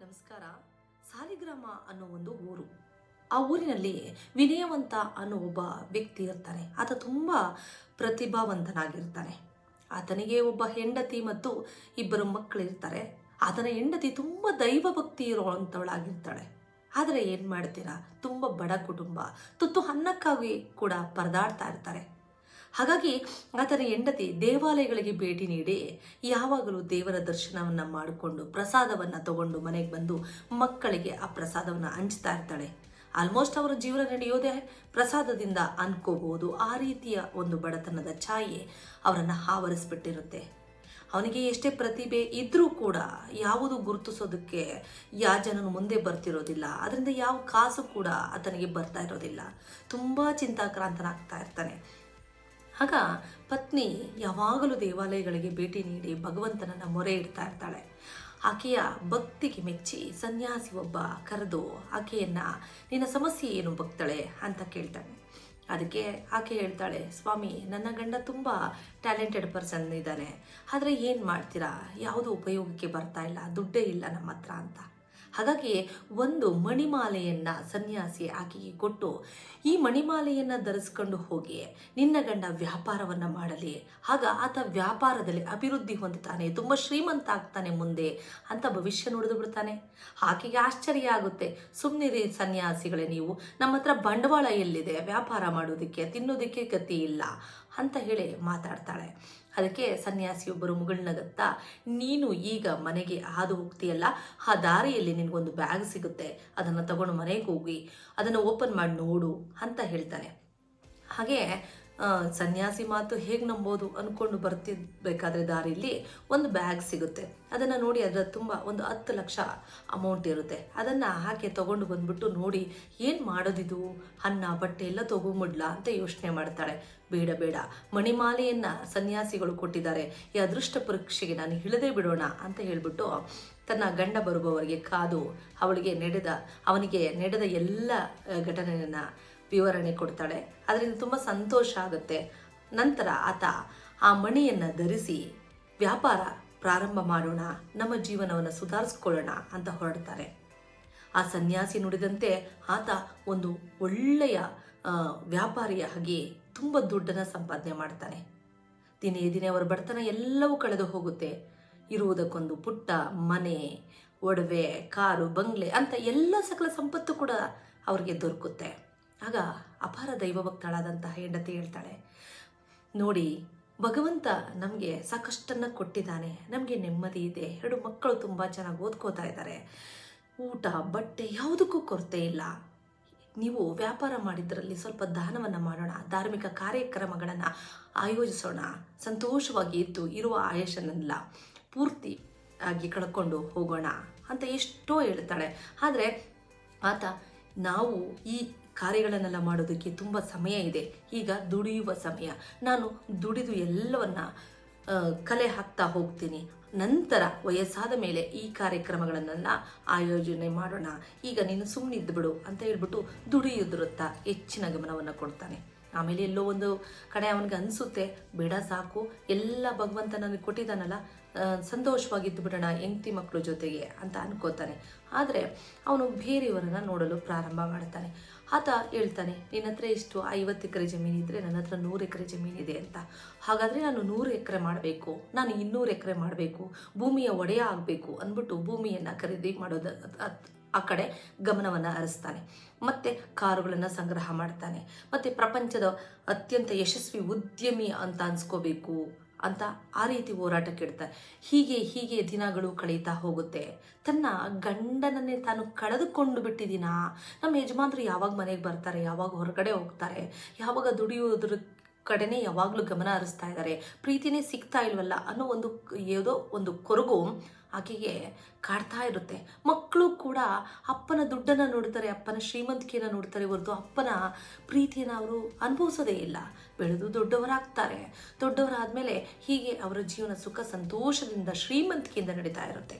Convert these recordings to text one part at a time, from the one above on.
ನಮಸ್ಕಾರ. ಸಾಲಿಗ್ರಾಮ ಅನ್ನೋ ಒಂದು ಊರು. ಆ ಊರಿನಲ್ಲಿ ವಿನಯವಂತ ಅನ್ನೋ ಒಬ್ಬ ವ್ಯಕ್ತಿ ಇರ್ತಾನೆ ಆತ ತುಂಬ ಪ್ರತಿಭಾವಂತನಾಗಿರ್ತಾನೆ. ಆತನಿಗೆ ಒಬ್ಬ ಹೆಂಡತಿ ಮತ್ತು ಇಬ್ಬರು ಮಕ್ಕಳಿರ್ತಾರೆ ಆತನ ಹೆಂಡತಿ ತುಂಬ ದೈವ ಭಕ್ತಿ ಇರುವಂಥವಳಾಗಿರ್ತಾಳೆ ಆದರೆ ಏನು ಮಾಡ್ತೀರಾ? ತುಂಬ ಬಡ ಕುಟುಂಬ. ತುತ್ತು ಅನ್ನಕ್ಕಾಗಿ ಕೂಡ ಪರದಾಡ್ತಾ ಇರ್ತಾರೆ. ಹಾಗಾಗಿ ಆತನ ಹೆಂಡತಿ ದೇವಾಲಯಗಳಿಗೆ ಭೇಟಿ ನೀಡಿ ಯಾವಾಗಲೂ ದೇವರ ದರ್ಶನವನ್ನು ಮಾಡಿಕೊಂಡು ಪ್ರಸಾದವನ್ನು ತಗೊಂಡು ಮನೆಗೆ ಬಂದು ಮಕ್ಕಳಿಗೆ ಆ ಪ್ರಸಾದವನ್ನು ಹಂಚ್ತಾ ಇರ್ತಾಳೆ. ಆಲ್ಮೋಸ್ಟ್ ಅವರ ಜೀವನ ನಡೆಯೋದೇ ಪ್ರಸಾದದಿಂದ ಅನ್ಕೋಬಹುದು ಆ ರೀತಿಯ ಒಂದು ಬಡತನದ ಛಾಯೆ ಅವರನ್ನು ಆವರಿಸ್ಬಿಟ್ಟಿರುತ್ತೆ. ಅವನಿಗೆ ಎಷ್ಟೇ ಪ್ರತಿಭೆ ಇದ್ರೂ ಕೂಡ ಯಾವುದು ಗುರುತಿಸೋದಕ್ಕೆ ಯಾ ಜನನು ಮುಂದೆ ಬರ್ತಿರೋದಿಲ್ಲ. ಅದರಿಂದ ಯಾವ ಕಾಸು ಕೂಡ ಆತನಿಗೆ ಬರ್ತಾ ಇರೋದಿಲ್ಲ. ತುಂಬ ಚಿಂತಾಕ್ರಾಂತನಾಗ್ತಾ ಇರ್ತಾನೆ. ಆಗ ಪತ್ನಿ ಯಾವಾಗಲೂ ದೇವಾಲಯಗಳಿಗೆ ಭೇಟಿ ನೀಡಿ ಭಗವಂತನನ್ನ ಮೊರೆ ಇಡ್ತಾ ಇರ್ತಾಳೆ. ಆಕೆಯ ಭಕ್ತಿಗೆ ಮೆಚ್ಚಿ ಸನ್ಯಾಸಿ ಒಬ್ಬ ಕರೆದು, ಆಕೆಯನ್ನ ನಿನ್ನ ಸಮಸ್ಯೆ ಏನು ಬಗ್ತಾಳೆ ಅಂತ ಕೇಳ್ತಾನೆ. ಅದಕ್ಕೆ ಆಕೆ ಹೇಳ್ತಾಳೆ, ಸ್ವಾಮಿ, ನನ್ನ ಗಂಡ ತುಂಬ ಟ್ಯಾಲೆಂಟೆಡ್ ಪರ್ಸನ್ ಇದ್ದಾನೆ. ಆದರೆ ಏನು ಮಾಡ್ತೀರಾ? ಯಾವುದು ಉಪಯೋಗಕ್ಕೆ ಬರ್ತಾ ಇಲ್ಲ. ದುಡ್ಡೇ ಇಲ್ಲ ನಮ್ಮ ಹತ್ರ ಅಂತ. ಹಾಗಾಗಿ ಒಂದು ಮಣಿಮಾಲೆಯನ್ನ ಸನ್ಯಾಸಿ ಆಕೆಗೆ ಕೊಟ್ಟು, ಈ ಮಣಿಮಾಲೆಯನ್ನ ಧರಿಸ್ಕೊಂಡು ಹೋಗಿ, ನಿನ್ನ ಗಂಡ ವ್ಯಾಪಾರವನ್ನ ಮಾಡಲಿ. ಆಗ ಆತ ವ್ಯಾಪಾರದಲ್ಲಿ ಅಭಿವೃದ್ಧಿ ಹೊಂದುತ್ತಾನೆ, ತುಂಬ ಶ್ರೀಮಂತ ಆಗ್ತಾನೆ ಮುಂದೆ ಅಂತ ಭವಿಷ್ಯ ನುಡಿದು ಬಿಡ್ತಾನೆ. ಆಕೆಗೆ ಆಶ್ಚರ್ಯ ಆಗುತ್ತೆ ಸುಮ್ಮನಿರಿ ಸನ್ಯಾಸಿಗಳೇ ನೀವು, ನಮ್ಮ ಹತ್ರ ಬಂಡವಾಳ ಎಲ್ಲಿದೆ? ವ್ಯಾಪಾರ ಮಾಡೋದಕ್ಕೆ, ತಿನ್ನೋದಕ್ಕೆ ಗತಿ ಇಲ್ಲ ಅಂತ ಹೇಳಿ ಮಾತಾಡ್ತಾಳೆ. ಅದಕ್ಕೆ ಸನ್ಯಾಸಿಯೊಬ್ಬರು ಮುಗುಳ್ನಗತ್ತಾ, ನೀನು ಈಗ ಮನೆಗೆ ಹಾದು ಹೋಗ್ತೀಯಲ್ಲ, ಆ ದಾರಿಯಲ್ಲಿ ನಿನಗೊಂದು ಬ್ಯಾಗ್ ಸಿಗುತ್ತೆ, ಅದನ್ನು ತಗೊಂಡು ಮನೆಗೆ ಹೋಗಿ ಅದನ್ನು ಓಪನ್ ಮಾಡಿ ನೋಡು ಅಂತ ಹೇಳ್ತಾನೆ. ಹಾಗೆ ಸನ್ಯಾಸಿ ಮಾತು ಹೇಗೆ ನಂಬೋದು ಅಂದ್ಕೊಂಡು ಬರ್ತಿರ್ಬೇಕಾದ್ರೆ ದಾರಿಯಲ್ಲಿ ಒಂದು ಬ್ಯಾಗ್ ಸಿಗುತ್ತೆ. ಅದನ್ನು ನೋಡಿ ಅದರ ತುಂಬ ಒಂದು ಹತ್ತು ಲಕ್ಷ ಅಮೌಂಟ್ ಇರುತ್ತೆ. ಅದನ್ನು ಹಾಕಿ ತೊಗೊಂಡು ಬಂದ್ಬಿಟ್ಟು ನೋಡಿ ಏನು ಮಾಡೋದಿದು? ಅನ್ನ, ಬಟ್ಟೆ ಎಲ್ಲ ತೊಗೊಂಬಿಡ್ಲ ಅಂತ ಯೋಚನೆ ಮಾಡ್ತಾಳೆ. ಬೇಡ ಬೇಡ. ಮಣಿಮಾಲೆಯನ್ನು ಸನ್ಯಾಸಿಗಳು ಕೊಟ್ಟಿದ್ದಾರೆ. ಈ ಅದೃಷ್ಟ ಪರೀಕ್ಷೆಗೆ ನಾನು ಇಳದೇ ಬಿಡೋಣ ಅಂತ ಹೇಳ್ಬಿಟ್ಟು ತನ್ನ ಗಂಡ ಬರುವವರಿಗೆ ಕಾದು ಅವಳಿಗೆ ನಡೆದ, ಅವನಿಗೆ ನಡೆದ ಎಲ್ಲ ಘಟನೆಯನ್ನ ವಿವರಣೆ ಕೊಡ್ತಾಳೆ. ಅದರಿಂದ ತುಂಬ ಸಂತೋಷ ಆಗುತ್ತೆ. ನಂತರ ಆತ ಆ ಮಣಿಯನ್ನು ಧರಿಸಿ ವ್ಯಾಪಾರ ಪ್ರಾರಂಭ ಮಾಡೋಣ, ನಮ್ಮ ಜೀವನವನ್ನು ಸುಧಾರಿಸ್ಕೊಳ್ಳೋಣ ಅಂತ ಹೊರಡ್ತಾರೆ. ಆ ಸನ್ಯಾಸಿ ನುಡಿದಂತೆ ಆತ ಒಂದು ಒಳ್ಳೆಯ ವ್ಯಾಪಾರಿಯಾಗಿ ತುಂಬ ದುಡ್ಡನ್ನು ಸಂಪಾದನೆ ಮಾಡ್ತಾನೆ. ದಿನೇ ದಿನೇ ಅವರ ಬಡತನ ಎಲ್ಲವೂ ಕಳೆದು ಹೋಗುತ್ತೆ. ಇರುವುದಕ್ಕೊಂದು ಪುಟ್ಟ ಮನೆ, ಒಡವೆ, ಕಾರು, ಬಂಗ್ಲೆ ಅಂತ ಎಲ್ಲ ಸಕಲ ಸಂಪತ್ತು ಕೂಡ ಅವರಿಗೆ ದೊರಕುತ್ತೆ. ಆಗ ಅಪಾರ ದೈವಭಕ್ತಳಾದಂತಹ ಹೆಂಡತಿ ಹೇಳ್ತಾಳೆ, ನೋಡಿ, ಭಗವಂತ ನಮಗೆ ಸಾಕಷ್ಟನ್ನು ಕೊಟ್ಟಿದ್ದಾನೆ. ನಮಗೆ ನೆಮ್ಮದಿ ಇದೆ. ಎರಡು ಮಕ್ಕಳು ತುಂಬ ಚೆನ್ನಾಗಿ ಓದ್ಕೋತಾ ಇದ್ದಾರೆ ಊಟ, ಬಟ್ಟೆ ಯಾವುದಕ್ಕೂ ಕೊರತೆ ಇಲ್ಲ. ನೀವು ವ್ಯಾಪಾರ ಮಾಡಿದ್ರಲ್ಲಿ ಸ್ವಲ್ಪ ದಾನವನ್ನು ಮಾಡೋಣ, ಧಾರ್ಮಿಕ ಕಾರ್ಯಕ್ರಮಗಳನ್ನು ಆಯೋಜಿಸೋಣ. ಸಂತೋಷವಾಗಿ ಇದ್ದು ಇರುವ ಆಯಶನೆಲ್ಲ ಪೂರ್ತಿ ಆಗಿ ಕಳ್ಕೊಂಡು ಹೋಗೋಣ ಅಂತ ಎಷ್ಟೋ ಹೇಳ್ತಾಳೆ. ಆದರೆ ಆತ, ನಾವು ಈ ಕಾರ್ಯಗಳನ್ನೆಲ್ಲ ಮಾಡೋದಕ್ಕೆ ತುಂಬ ಸಮಯ ಇದೆ. ಈಗ ದುಡಿಯುವ ಸಮಯ. ನಾನು ದುಡಿದು ಎಲ್ಲವನ್ನ ಕಲೆ ಹಾಕ್ತಾ ಹೋಗ್ತೀನಿ. ನಂತರ ವಯಸ್ಸಾದ ಮೇಲೆ ಈ ಕಾರ್ಯಕ್ರಮಗಳನ್ನೆಲ್ಲ ಆಯೋಜನೆ ಮಾಡೋಣ. ಈಗ ನೀನು ಸುಮ್ಮನಿದ್ದು ಬಿಡು ಅಂತ ಹೇಳ್ಬಿಟ್ಟು ದುಡಿಯುದ್ರತ್ತ ಹೆಚ್ಚಿನ ಗಮನವನ್ನು ಕೊಡ್ತಾನೆ. ಆಮೇಲೆ ಎಲ್ಲೋ ಒಂದು ಕಡೆ ಅವನಿಗೆ ಅನಿಸುತ್ತೆ, ಬೇಡ ಸಾಕು, ಎಲ್ಲ ಭಗವಂತ ನನಗೆ ಕೊಟ್ಟಿದ್ದಾನಲ್ಲ ಸಂತೋಷವಾಗಿದ್ದು ಬಿಡೋಣ ಹೆಂಡತಿ ಮಕ್ಕಳು ಜೊತೆಗೆ, ಅಂತ ಅನ್ಕೋತಾನೆ ಆದರೆ ಅವನು ಬೇರೆಯವರನ್ನ ನೋಡಲು ಪ್ರಾರಂಭ ಮಾಡ್ತಾನೆ. ಆತ ಹೇಳ್ತಾನೆ, ನಿನ್ನ ಹತ್ರ ಇಷ್ಟು ಐವತ್ತು ಎಕರೆ ಜಮೀನಿದ್ರೆ ನನ್ನ ಹತ್ರ ನೂರು ಎಕರೆ ಜಮೀನಿದೆ ಅಂತ. ಹಾಗಾದರೆ ನಾನು ನೂರು ಎಕರೆ ಮಾಡಬೇಕು, ನಾನು ಇನ್ನೂರು ಎಕರೆ ಮಾಡಬೇಕು, ಭೂಮಿಯ ಒಡೆಯ ಆಗಬೇಕು ಅಂದ್ಬಿಟ್ಟು ಭೂಮಿಯನ್ನು ಖರೀದಿ ಮಾಡೋದು ಆ ಕಡೆ ಗಮನವನ್ನು ಹರಿಸ್ತಾನೆ. ಮತ್ತೆ ಕಾರುಗಳನ್ನು ಸಂಗ್ರಹ ಮಾಡ್ತಾನೆ. ಮತ್ತೆ ಪ್ರಪಂಚದ ಅತ್ಯಂತ ಯಶಸ್ವಿ ಉದ್ಯಮಿ ಅಂತ ಅನ್ಸ್ಕೋಬೇಕು ಅಂತ ಆ ರೀತಿ ಹೋರಾಟಕ್ಕೆ ಇಡ್ತಾರೆ ಹೀಗೆ ಹೀಗೆ ದಿನಗಳು ಕಳೀತಾ ಹೋಗುತ್ತೆ. ತನ್ನ ಗಂಡನನ್ನೇ ತಾನು ಕಳೆದುಕೊಂಡು ಬಿಟ್ಟಿದ್ದೀನಾ? ನಮ್ಮ ಯಜಮಾನ್ರು ಯಾವಾಗ ಮನೆಗೆ ಬರ್ತಾರೆ? ಯಾವಾಗ ಹೊರಗಡೆ ಹೋಗ್ತಾರೆ? ಯಾವಾಗ ದುಡಿಯೋದ್ರ ಕಡೆನೇ ಯಾವಾಗಲೂ ಗಮನ ಹರಿಸ್ತಾ ಇದ್ದಾರೆ. ಪ್ರೀತಿನೇ ಸಿಗ್ತಾ ಇಲ್ವಲ್ಲ ಅನ್ನೋ ಒಂದು ಯಾವುದೋ ಒಂದು ಕೊರಗು ಆಕೆಗೆ ಕಾಡ್ತಾ ಇರುತ್ತೆ. ಮಕ್ಕಳು ಕೂಡ ಅಪ್ಪನ ದುಡ್ಡನ್ನು ನೋಡ್ತಾರೆ, ಅಪ್ಪನ ಶ್ರೀಮಂತಿಕೆಯನ್ನು ನೋಡ್ತಾರೆ ಹೊರತು ಅಪ್ಪನ ಪ್ರೀತಿಯನ್ನು ಅವರು ಅನುಭವಿಸೋದೇ ಇಲ್ಲ. ಬೆಳೆದು ದೊಡ್ಡವರಾಗ್ತಾರೆ. ದೊಡ್ಡವರಾದ್ಮೇಲೆ ಹೀಗೆ ಅವರ ಜೀವನ ಸುಖ ಸಂತೋಷದಿಂದ ಶ್ರೀಮಂತಿಕೆಯಿಂದ ನಡೀತಾ ಇರುತ್ತೆ.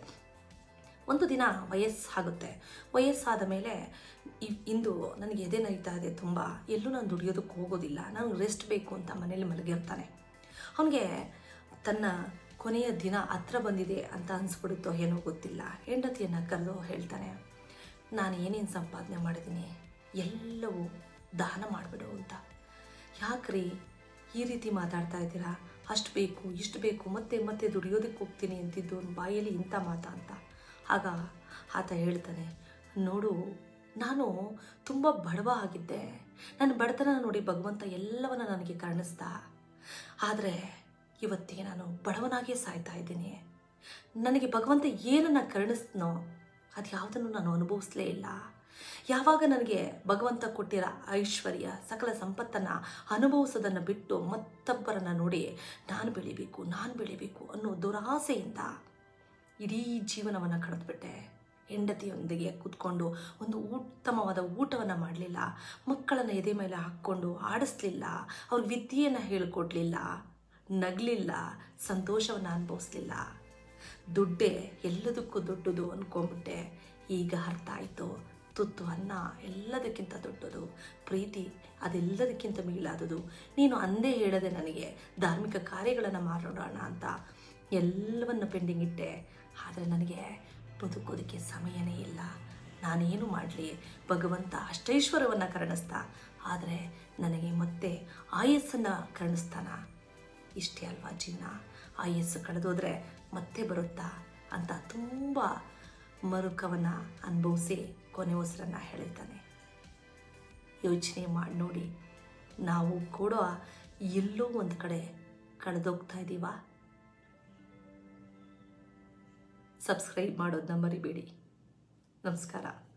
ಒಂದು ದಿನ ವಯಸ್ಸಾಗುತ್ತೆ. ವಯಸ್ಸಾದ ಮೇಲೆ ಇಂದು ನನಗೆ ಎದೆ ನೋಯ್ತಾ ಇದೆ ತುಂಬ. ಎಲ್ಲೂ ನಾನು ದುಡಿಯೋದಕ್ಕೆ ಹೋಗೋದಿಲ್ಲ. ನಾನು ರೆಸ್ಟ್ ಬೇಕು ಅಂತ ಮನೇಲಿ ಮಲಗಿರ್ತಾನೆ. ಅವನಿಗೆ ತನ್ನ ಕೊನೆಯ ದಿನ ಹತ್ರ ಬಂದಿದೆ ಅಂತ ಅನಿಸ್ಬಿಡುತ್ತೋ ಏನೋ ಗೊತ್ತಿಲ್ಲ. ಹೆಂಡತಿಯನ್ನು ಕರೆದು ಹೇಳ್ತಾನೆ, ನಾನು ಏನೇನು ಸಂಪಾದನೆ ಮಾಡಿದ್ದೀನಿ, ಎಲ್ಲವೂ ದಾನ ಮಾಡಿಬಿಡು ಅಂತ. ಯಾಕ್ರಿ ಈ ರೀತಿ ಮಾತಾಡ್ತಾ ಇದ್ದೀರಾ? ಅಷ್ಟು ಬೇಕು, ಇಷ್ಟು ಬೇಕು, ಮತ್ತೆ ಮತ್ತೆ ದುಡಿಯೋದಕ್ಕೆ ಹೋಗ್ತೀನಿ ಅಂತಿದ್ದು ಬಾಯಲ್ಲಿ ಇಂಥ ಮಾತಾ ಅಂತ. ಆಗ ಆತ ಹೇಳ್ತಾನೆ, ನೋಡು, ನಾನು ತುಂಬ ಬಡವ ಆಗಿದ್ದೆ. ನನ್ನ ಬಡತನ ನೋಡಿ ಭಗವಂತ ಎಲ್ಲವನ್ನ ನನಗೆ ಕಾಣಿಸ್ದ ಆದರೆ ಇವತ್ತಿಗೆ ನಾನು ಬಡವನಾಗೇ ಸಾಯ್ತಾ ಇದ್ದೀನಿ. ನನಗೆ ಭಗವಂತ ಏನನ್ನು ಕರುಣಿಸ್ತನೋ ಅದು ಯಾವುದನ್ನು ನಾನು ಅನುಭವಿಸಲೇ ಇಲ್ಲ. ಯಾವಾಗ ನನಗೆ ಭಗವಂತ ಕೊಟ್ಟಿರೋ ಐಶ್ವರ್ಯ, ಸಕಲ ಸಂಪತ್ತನ್ನು ಅನುಭವಿಸೋದನ್ನು ಬಿಟ್ಟು ಮತ್ತೊಬ್ಬರನ್ನು ನೋಡಿ ನಾನು ಬೆಳಿಬೇಕು ನಾನು ಬೆಳಿಬೇಕು ಅನ್ನೋ ದುರಾಸೆಯಿಂದ ಇಡೀ ಜೀವನವನ್ನು ಕಳೆದುಬಿಟ್ಟೆ. ಹೆಂಡತಿಯೊಂದಿಗೆ ಕೂತ್ಕೊಂಡು ಒಂದು ಉತ್ತಮವಾದ ಊಟವನ್ನು ಮಾಡಲಿಲ್ಲ. ಮಕ್ಕಳನ್ನು ಎದೆ ಮೇಲೆ ಹಾಕ್ಕೊಂಡು ಆಡಿಸ್ಲಿಲ್ಲ. ಅವ್ರ ವಿದ್ಯೆಯನ್ನು ಹೇಳಿಕೊಡ್ಲಿಲ್ಲ. ನಗಲಿಲ್ಲ. ಸಂತೋಷವನ್ನು ಅನುಭವಿಸ್ಲಿಲ್ಲ. ದುಡ್ಡೇ ಎಲ್ಲದಕ್ಕೂ ದೊಡ್ಡದು ಅಂದ್ಕೊಂಡ್ಬಿಟ್ಟೆ ಈಗ ಅರ್ಥ ಆಯಿತು. ತುತ್ತು, ಅನ್ನ ಎಲ್ಲದಕ್ಕಿಂತ ದೊಡ್ಡದು. ಪ್ರೀತಿ ಅದೆಲ್ಲದಕ್ಕಿಂತ ಮಿಗಿಲಾದದು ನೀನು ಅಂದೇ ಹೇಳದೆ ನನಗೆ ಧಾರ್ಮಿಕ ಕಾರ್ಯಗಳನ್ನು ಮಾಡೋಣ ಅಂತ ಎಲ್ಲವನ್ನು ಪೆಂಡಿಂಗ್ ಇಟ್ಟೆ. ಆದರೆ ನನಗೆ ಬದುಕೋದಕ್ಕೆ ಸಮಯನೇ ಇಲ್ಲ. ನಾನೇನು ಮಾಡಲಿ? ಭಗವಂತ ಅಷ್ಟೈಶ್ವರವನ್ನು ಕರುಣಿಸ್ತಾ ಆದರೆ ನನಗೆ ಮತ್ತೆ ಆಯಸ್ಸನ್ನು ಕರುಣಿಸ್ತಾನ. ಇಷ್ಟೇ ಅಲ್ವಾ ಜೀವನ? ಆಯಸ್ಸು ಕಳೆದೋದ್ರೆ ಮತ್ತೆ ಬರುತ್ತಾ? ಅಂತ ತುಂಬ ಮರುಕವನ್ನು ಅನುಭವಿಸಿ ಕೊನೆ ಉಸಿರನ್ನು ಹೇಳ್ತಾನೆ ಯೋಚನೆ ಮಾಡಿ ನೋಡಿ. ನಾವು ಕೂಡ ಎಲ್ಲೋ ಒಂದು ಕಡೆ ಕಳೆದೋಗ್ತಾ ಇದ್ದೀವಾ ಸಬ್ಸ್ಕ್ರೈಬ್ ಮಾಡೋದನ್ನ ಮರಿಬೇಡಿ. ನಮಸ್ಕಾರ.